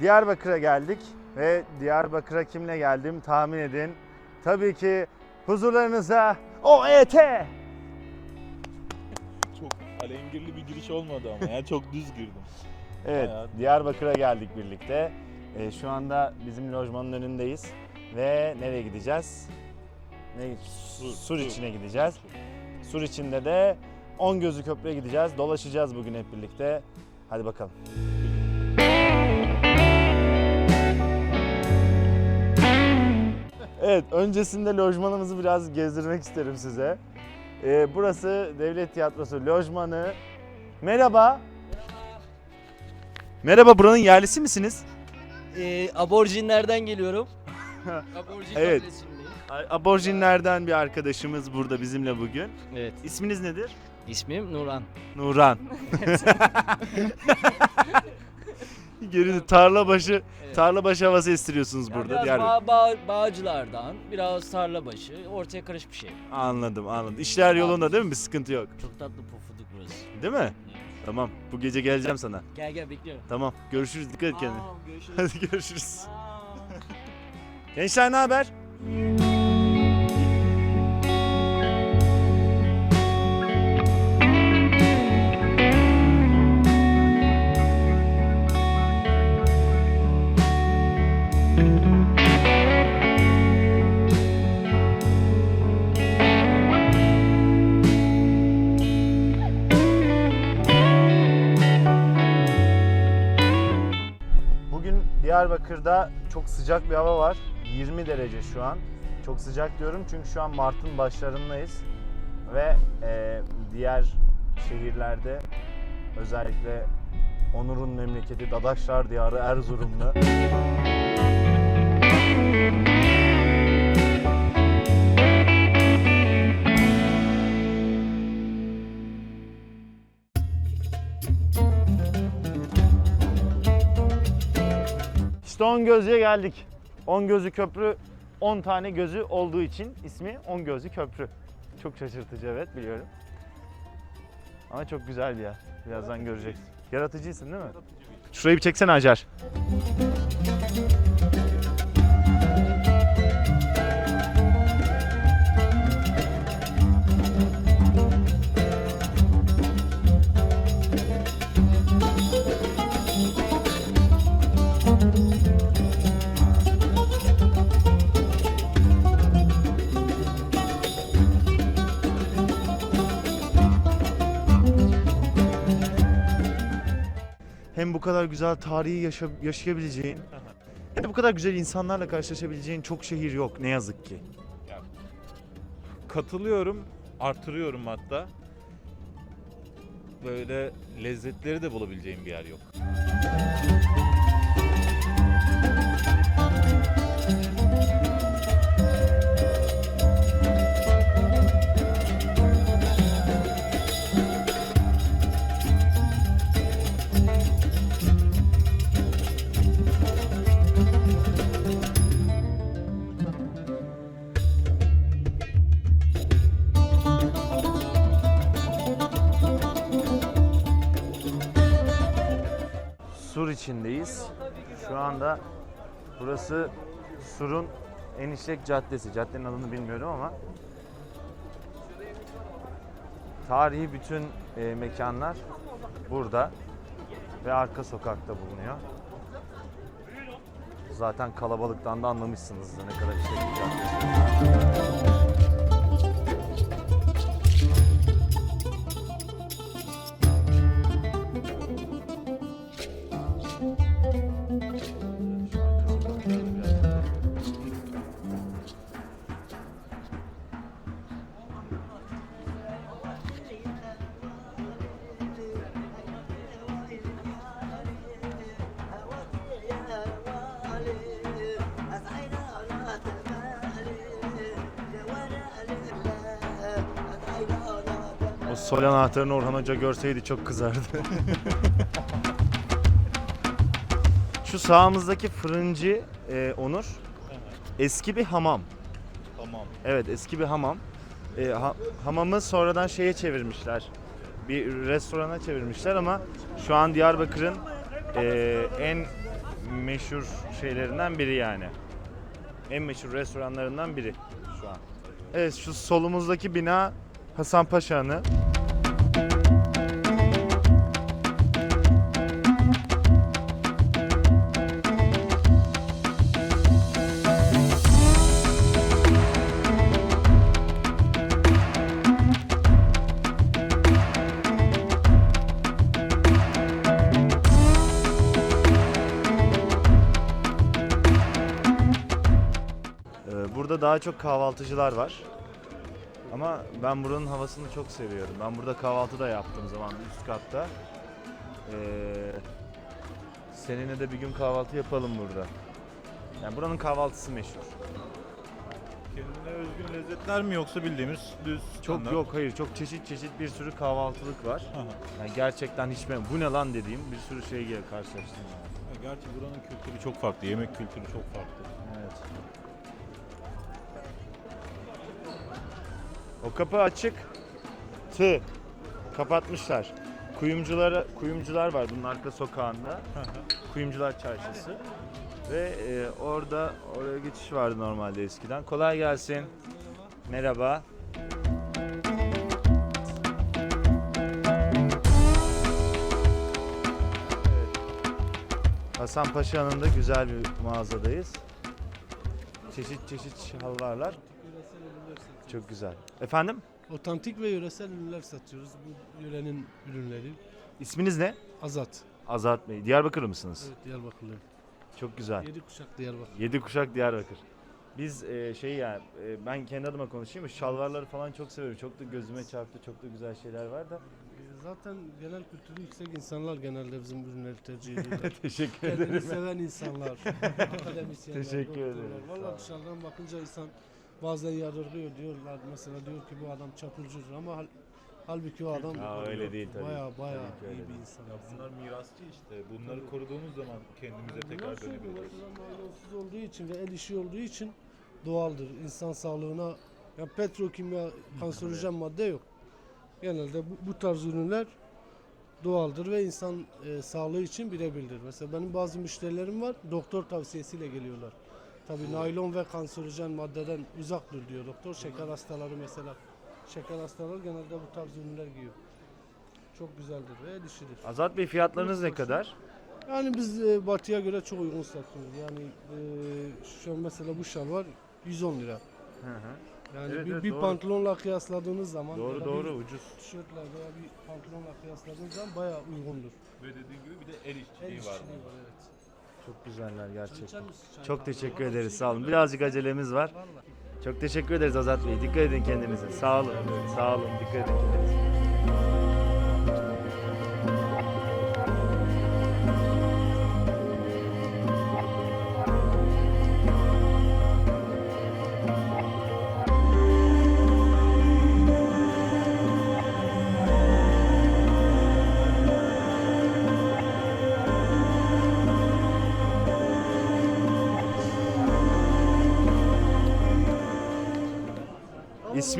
Diyarbakır'a geldik ve Diyarbakır'a kimle geldim tahmin edin. Tabii ki huzurlarınıza OET. Çok alengirli bir giriş olmadı ama ya çok düz girdim. Evet, Bayağı- Diyarbakır'a geldik birlikte. Ee, şu anda bizim lojmanın önündeyiz ve nereye gideceğiz? Ne? Sur, Sur. içine gideceğiz. Sur içinde de On Gözü Köprü'ye gideceğiz. Dolaşacağız bugün hep birlikte. Hadi bakalım. Evet, öncesinde lojmanımızı biraz gezdirmek isterim size. Ee, burası Devlet Tiyatrosu lojmanı. Merhaba. Merhaba, buranın yerlisi misiniz? Ee, aborjinlerden geliyorum. Aborjin Evet. Aborjinlerden bir arkadaşımız burada bizimle bugün. Evet. İsminiz nedir? İsmim Nuran. Nuran. Geri tarlabaşı, Evet. tarlabaşı havası estiriyorsunuz Ya burada. biraz Diyarbakır. bağ, bağ- bağcılardan, biraz tarlabaşı, ortaya karış bir şey. Anladım, anladım. İşler yolunda değil mi? Bir sıkıntı yok. Çok tatlı pofuduk burası. Değil mi? Tamam. Bu gece geleceğim sana. Gel gel bekliyorum. Tamam. Görüşürüz. Dikkat et kendine. Aa, görüşürüz. Hadi görüşürüz. Aa. Gençler ne haber? Diyarbakır'da çok sıcak bir hava var. 20 derece şu an. Çok sıcak diyorum çünkü şu an Mart'ın başlarındayız. Ve e, diğer şehirlerde özellikle Onur'un memleketi Dadaşlar Diyarı Erzurum'da İşte On Gözlü'ye geldik. On Gözlü Köprü 10 tane gözü olduğu için ismi On Gözlü Köprü. Çok şaşırtıcı evet biliyorum. Ama çok güzel bir yer. Birazdan göreceksin. Yaratıcıysın değil mi? Şurayı bir çeksene Acar. Hem bu kadar güzel tarihi yaşa- yaşayabileceğin hem de bu kadar güzel insanlarla karşılaşabileceğin çok şehir yok ne yazık ki. Katılıyorum, artırıyorum hatta. Böyle lezzetleri de bulabileceğim bir yer yok. Sur içindeyiz. Şu anda burası Sur'un en işlek caddesi. Caddenin adını bilmiyorum ama tarihi bütün e, mekanlar burada ve arka sokakta bulunuyor. Zaten kalabalıktan da anlamışsınızdır ne kadar işlek sol anahtarını Orhan Hoca görseydi çok kızardı. Şu sağımızdaki fırıncı e, Onur eski bir hamam. Tamam. Evet eski bir hamam. E, ha- hamamı sonradan şeye çevirmişler. Bir restorana çevirmişler ama şu an Diyarbakır'ın e, en meşhur şeylerinden biri yani. En meşhur restoranlarından biri şu an. Evet şu solumuzdaki bina Hasan Paşa'nı. Ee, daha çok kahvaltıcılar var. Ama ben buranın havasını çok seviyorum. Ben burada kahvaltı da yaptığım zaman üst katta. Ee, seninle de bir gün kahvaltı yapalım burada. Yani buranın kahvaltısı meşhur. Kendine özgün lezzetler mi yoksa bildiğimiz düz Çok standart? yok hayır çok çeşit çeşit bir sürü kahvaltılık var. Aha. Yani gerçekten hiç ben bu ne lan dediğim bir sürü şeyle karşılaştım. yani. Ya Gerçi buranın kültürü çok farklı. Yemek kültürü çok farklı. O kapı açık. Tı. Kapatmışlar. Kuyumculara kuyumcular var bunun arka sokağında. Kuyumcular Çarşısı. Ve e, orada oraya geçiş vardı normalde eskiden. Kolay gelsin. Merhaba. Hasan Paşa'nın da güzel bir mağazadayız. Çeşit çeşit şalvarlar. Çok güzel. Efendim? Otantik ve yöresel ürünler satıyoruz. Bu yörenin ürünleri. İsminiz ne? Azat. Azat Bey. Diyarbakır mısınız? Evet Diyarbakırlı. Çok güzel. Yedi kuşak Diyarbakır. Yedi kuşak Diyarbakır. Biz e, şey ya e, ben kendi adıma konuşayım. Şalvarları falan çok severim. Çok da gözüme çarptı. Çok da güzel şeyler var da. Ee, Zaten genel kültürü yüksek insanlar genelde bizim ürünleri tercih ediyorlar. Teşekkür Kendini ederim. seven insanlar, akademisyenler, Teşekkür doktorlar. ederim, sağ Valla olun. dışarıdan bakınca insan bazen yadırgıyor diyorlar. Mesela diyor ki bu adam çapulcudur ama hal, halbuki o adam Aa, öyle değil tabii. Baya baya Tabii ki öyle iyi bir değil. insan. Ya bunlar mirasçı işte. Bunları koruduğumuz zaman kendimize tekrar Bunlar şöyle, dönebiliriz. maydanoz olduğu için ve el işi olduğu için doğaldır. İnsan sağlığına ya petrokimya kanserojen madde yok. Genelde bu, bu tarz ürünler doğaldır ve insan e, sağlığı için birebirdir. Mesela benim bazı müşterilerim var doktor tavsiyesiyle geliyorlar. Tabii naylon ve kanserojen maddeden uzak dur diyor doktor. Şeker hastaları mesela. Şeker hastaları genelde bu tarz ürünler giyiyor. Çok güzeldir ve el işidir. Azat Bey fiyatlarınız ne kadar? Yani biz e, batıya göre çok uygun satıyoruz. Yani e, şu an mesela bu şal var 110 lira. Hı hı. Yani Evet, bir, evet, bir doğru. pantolonla kıyasladığınız zaman ya Doğru da doğru bir ucuz. tişörtle veya bir pantolonla kıyasladığınız zaman bayağı uygundur. Ve dediğin gibi bir de el El işçiliği var. işçiliği var evet. Çok güzeller gerçekten. Çok teşekkür ederiz. şey Sağ olun. Birazcık acelemiz var. Çok teşekkür ederiz Azat Bey. Dikkat edin kendinize. Sağ olun. Sağ olun. Dikkat edin kendinize.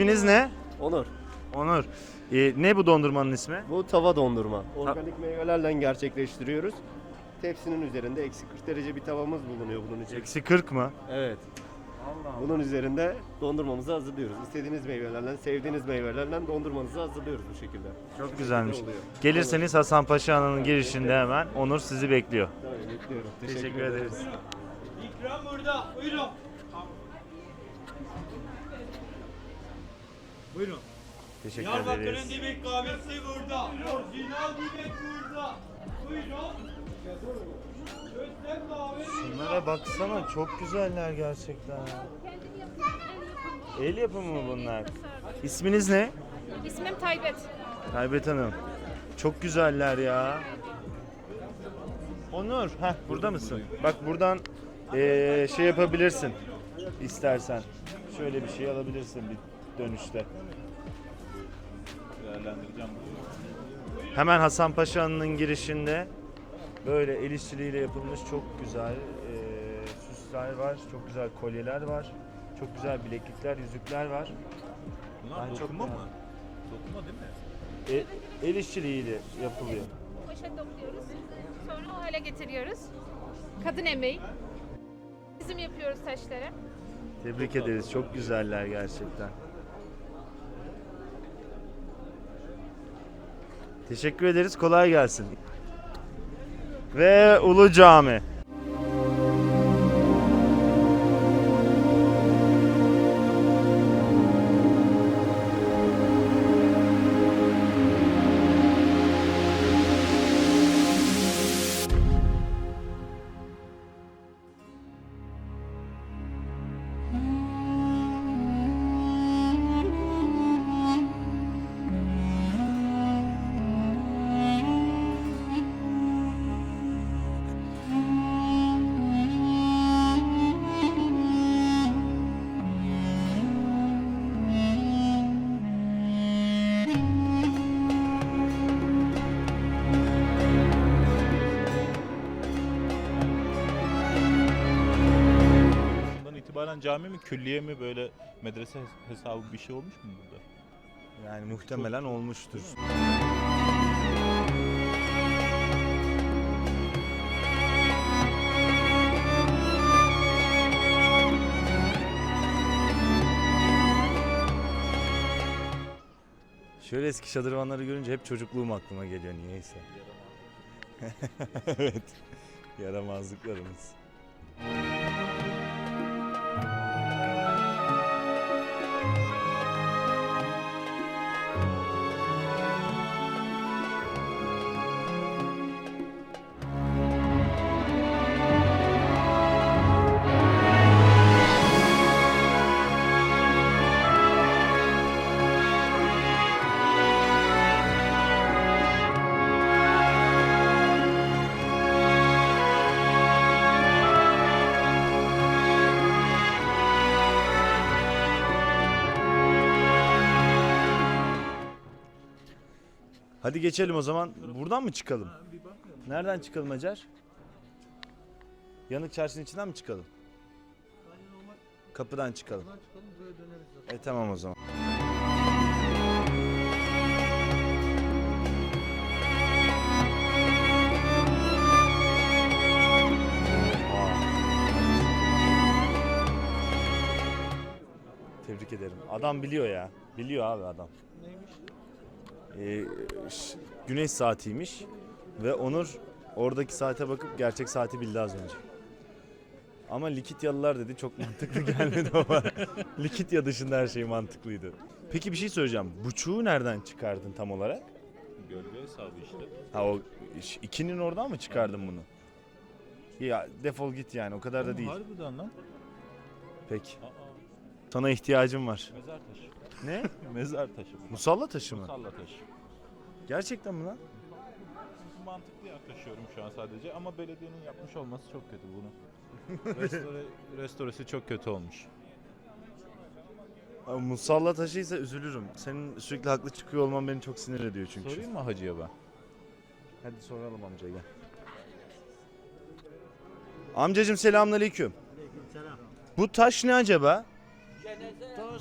İsminiz ne? Onur. Onur. Ee, ne bu dondurmanın ismi? Bu tava dondurma. Organik meyvelerle gerçekleştiriyoruz. Tepsinin üzerinde eksi 40 derece bir tavamız bulunuyor bunun için. Eksi 40 mı? Evet. Bunun üzerinde dondurmamızı hazırlıyoruz. İstediğiniz meyvelerle, sevdiğiniz meyvelerle dondurmanızı hazırlıyoruz bu şekilde. Çok güzelmiş. Oluyor. Gelirseniz Hasan Paşa Hanı'nın girişinde hemen Onur sizi bekliyor. Tamam, bekliyorum. Teşekkür ederiz. İkram burada. Buyurun. Buyurun. Teşekkür Diyarbakır'ın ederiz. dibek kahvesi burada. Orijinal dibek burada. Buyurun. Özlem kahve. Bunlara baksana çok güzeller gerçekten. El yapımı mı bunlar? İsminiz ne? İsmim Taybet. Taybet Hanım. Çok güzeller ya. Onur, heh, burada mısın? Bak buradan eee, şey yapabilirsin istersen. Şöyle bir şey alabilirsin bir dönüşte. Değerlendireceğim. Hemen Hasan Paşa'nın girişinde böyle el işçiliğiyle yapılmış çok güzel eee, süsler var, çok güzel kolyeler var, çok güzel bileklikler, yüzükler var. Bunlar Ben çok dokuma mı? beğendim. Dokuma değil mi? E, el işçiliğiyle yapılıyor. Poşet dokuyoruz. Sonra o hale getiriyoruz. Kadın emeği. Bizim yapıyoruz taşları. Tebrik ederiz. Çok güzeller gerçekten. Teşekkür ederiz. Kolay gelsin. Ve Ulu Cami. Cami mi, külliye mi böyle medrese hesabı bir şey olmuş mu burada? Yani muhtemelen olmuştur. Şöyle eski şadırvanları görünce hep çocukluğum aklıma geliyor niyeyse. evet. Yaramazlıklarımız. Hadi geçelim o zaman. Buradan mı çıkalım? Nereden çıkalım Hacer? Yanık çarşının içinden mi çıkalım? Kapıdan çıkalım. E tamam o zaman. Tebrik ederim. Adam biliyor ya. Biliyor abi adam. Ee, ş- güneş saatiymiş ve Onur oradaki saate bakıp gerçek saati bildi az önce. Ama Likityalılar dedi çok mantıklı gelmedi ama Likitya dışında her şey mantıklıydı. Peki bir şey söyleyeceğim. Buçuğu nereden çıkardın tam olarak? Gölge hesabı işte. Ha o iş- ikinin oradan mı çıkardın bunu? Ya defol git yani o kadar da değil. Harbiden lan. Peki. Aa, Sana ihtiyacım var. mezar taşı. Ne? mezar taşı. bu. Musalla taşı mı? Musalla taşı. Gerçekten mi lan? Mantıklı yaklaşıyorum şu an sadece ama belediyenin yapmış olması çok kötü bunu. Restore, restoresi çok kötü olmuş. Abi musalla taşıysa üzülürüm. Senin sürekli haklı çıkıyor olman beni çok sinir ediyor çünkü. Sorayım mı hacıya ben? Hadi soralım amcaya gel. Amcacım selamünaleyküm. Bu taş ne acaba?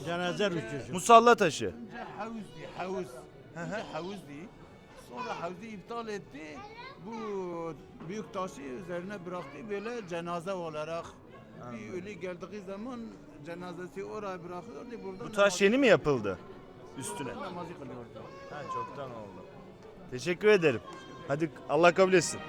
Cenaze rüzgârı. Musalla taşı. Havuzdi, havuz. Önce havuzdi. Sonra havuzu iptal etti. Bu büyük taşı üzerine bıraktı böyle cenaze olarak. Bir ölü geldiği zaman cenazesi oraya bırakıyordu. Burada Bu taş yeni mi yapıldı? Üstüne. namazı kılıyordu. Ha çoktan oldu. Teşekkür ederim. Hadi Allah kabul etsin.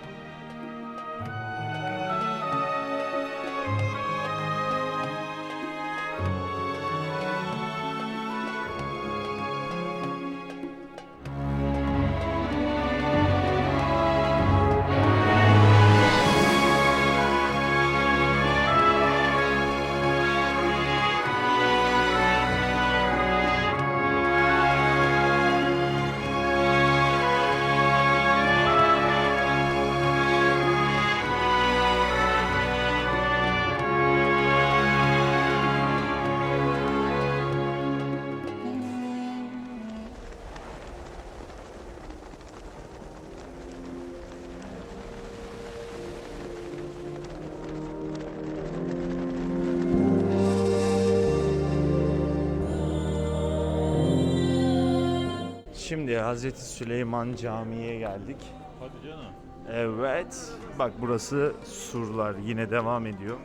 Şimdi Hazreti Süleyman Camii'ye geldik. Hadi canım. Evet. Bak burası surlar yine devam ediyor.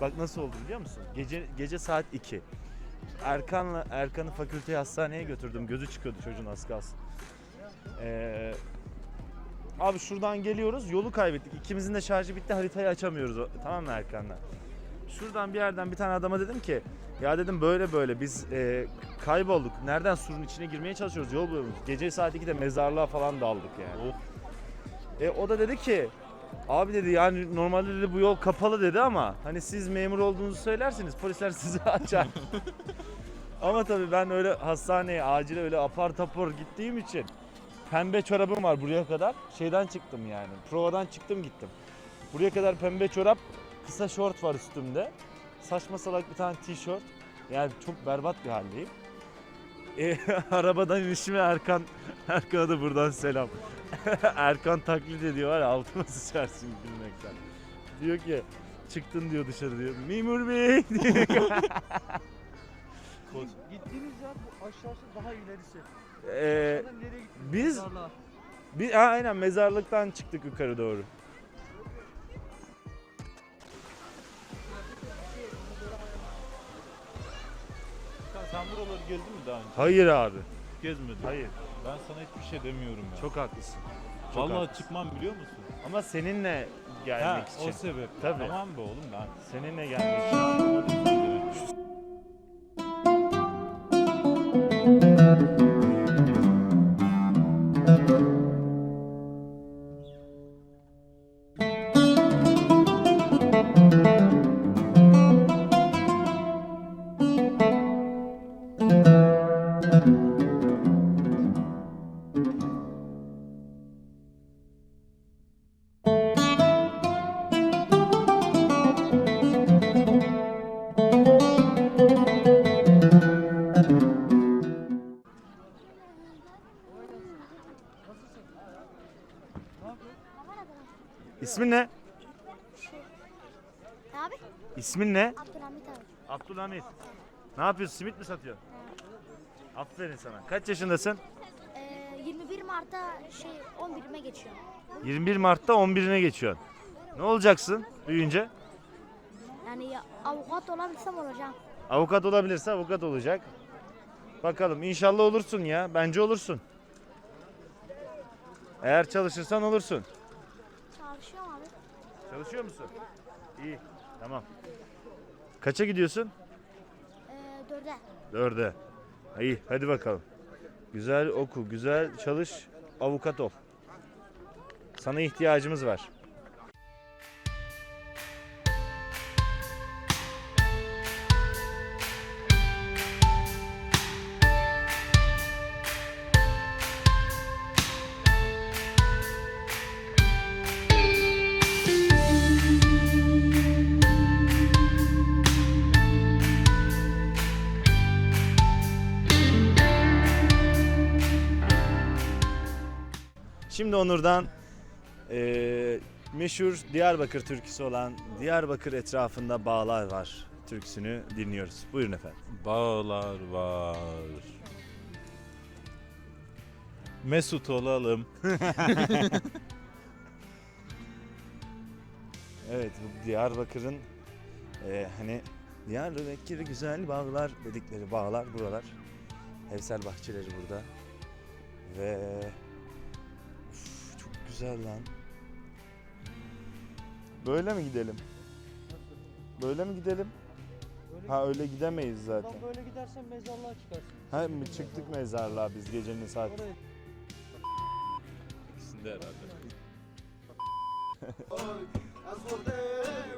Bak nasıl oldu biliyor musun? Gece gece saat 2. Erkan'la Erkan'ı fakülteye hastaneye götürdüm. Gözü çıkıyordu çocuğun az kalsın. Ee, abi şuradan geliyoruz. Yolu kaybettik. İkimizin de şarjı bitti. Haritayı açamıyoruz. Tamam mı Erkan'la? Şuradan bir yerden bir tane adama dedim ki ya dedim böyle böyle biz e, kaybolduk. Nereden surun içine girmeye çalışıyoruz. Yol bulamıyoruz. Gece saat 2'de mezarlığa falan daldık yani. E, o da dedi ki abi dedi yani normalde dedi bu yol kapalı dedi ama hani siz memur olduğunuzu söylerseniz polisler sizi açar. ama tabii ben öyle hastaneye acile öyle apar tapor gittiğim için pembe çorabım var buraya kadar. Şeyden çıktım yani. Provadan çıktım gittim. Buraya kadar pembe çorap, kısa şort var üstümde. Saçma salak bir tane tişört. Yani çok berbat bir haldeyim. E, arabadan inişime Erkan, Erkan'a da buradan selam. Erkan taklit ediyor var ya altıma sıçarsın gülmekten. Diyor ki çıktın diyor dışarı diyor. Memur bey diyor. Gittiğiniz yer bu aşağısı daha ilerisi. Ee, Aşağıdan nereye gittiniz? biz- Mezarlığa. bir, ha, aynen mezarlıktan çıktık yukarı doğru. Sen, buraları gezdin mi daha önce? Hayır abi. Gezmedim. Hayır. Ben sana hiçbir şey demiyorum ya. Çok haklısın. Çok Vallahi haklısın. çıkmam biliyor musun? Ama seninle gelmek için. o sebep. Tabii. Tamam be oğlum lan. Seninle gelmek için. İsmin ne? Abi? İsmin ne? Abdülhamit abi. Abdülhamit. Ne yapıyorsun? Simit mi satıyorsun? Aferin sana. Kaç yaşındasın? Ee, 21 Mart'ta şey 11'ime geçiyor. 21 Mart'ta 11'ine geçiyorsun. Ne olacaksın büyüyünce? Yani ya, avukat olabilsem olacağım. Avukat olabilirse avukat olacak. Bakalım inşallah olursun ya. Bence olursun. Eğer çalışırsan olursun. Çalışıyor musun? İyi. Tamam. Kaça gidiyorsun? Ee, dörde. Dörde. İyi hadi bakalım. Güzel oku, güzel çalış, avukat ol. Sana ihtiyacımız var. Onur'dan eee, meşhur Diyarbakır türküsü olan Diyarbakır etrafında bağlar var türküsünü dinliyoruz. Buyurun efendim. Bağlar var. Mesut olalım. Evet bu Diyarbakır'ın eee, hani Diyarbakır güzel bağlar dedikleri bağlar buralar. Evsel bahçeleri burada. Ve güzel lan. Böyle mi gidelim? Böyle mi gidelim? Böyle, Ha öyle gidemeyiz zaten. Buradan böyle gidersen mezarlığa çıkarsın. Ha mı çıktık mezarlığa biz gecenin saat. Oraya İkisinde herhalde.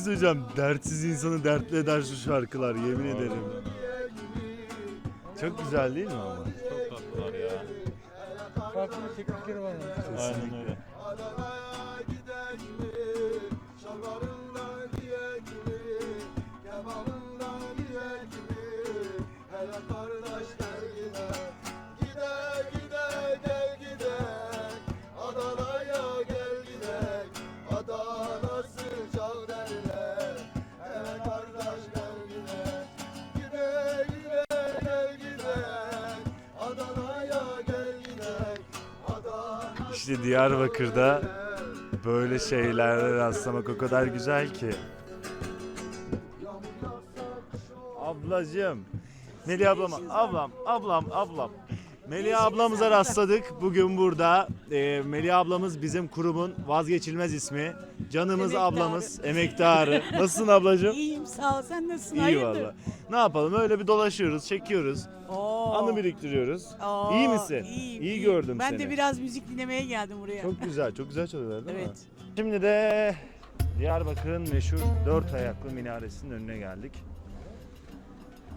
şey söyleyeceğim. Dertsiz insanı dertli eder şu şarkılar yemin ederim. Çok güzel değil mi ama? Çok tatlılar ya. Farklı teknikleri var yani. Aynen öyle. İşte Diyarbakır'da böyle şeylere rastlamak o kadar güzel ki. Ablacığım. Melih ablama. Ablam, ablam, ablam. Melih ablamıza rastladık bugün burada. Ee, Melih ablamız bizim kurumun vazgeçilmez ismi. Canımız ablamız, emektarı. Nasılsın ablacığım? İyiyim sağ ol. Sen nasılsın? İyi Hayırdır? valla. Ne yapalım öyle bir dolaşıyoruz, çekiyoruz. Oo. Anı biriktiriyoruz. Oo, İyi misin? iyiyim, İyi iyiyim. gördüm ben seni. de biraz müzik dinlemeye geldim buraya. Çok güzel, çok güzel çalıyorlar değil mi? Evet. Şimdi de Diyarbakır'ın meşhur dört ayaklı minaresinin önüne geldik.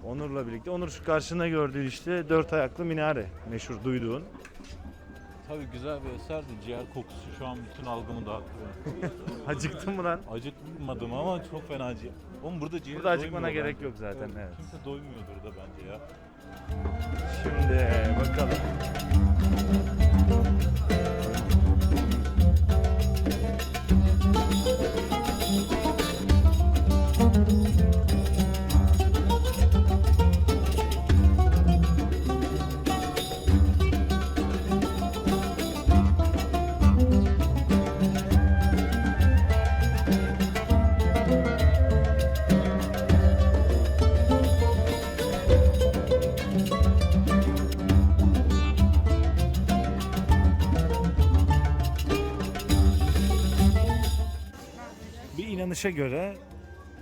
Onur'la birlikte. Onur şu karşına gördüğü işte dört ayaklı minare. Meşhur duyduğun. Tabii güzel bir eserdi. Ciğer kokusu şu an bütün algımı dağıttı. Acıktın mı lan? Acıkmadım ama çok fena ciğer. Oğlum burada ciğer Burada acıkmana doymuyor gerek bence. yok zaten, evet. Kimse doymuyordur da bence ya. Şimdi bakalım. İnanışa göre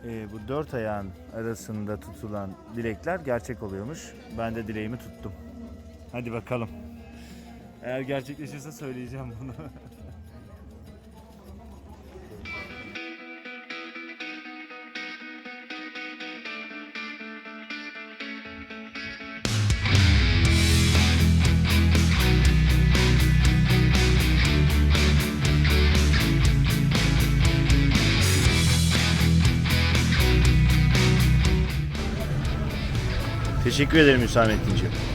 e, bu dört ayağın arasında tutulan dilekler gerçek oluyormuş. Ben de dileğimi tuttum. Hadi bakalım. Eğer gerçekleşirse söyleyeceğim bunu. Teşekkür ederim Hüsamettin'ciğim.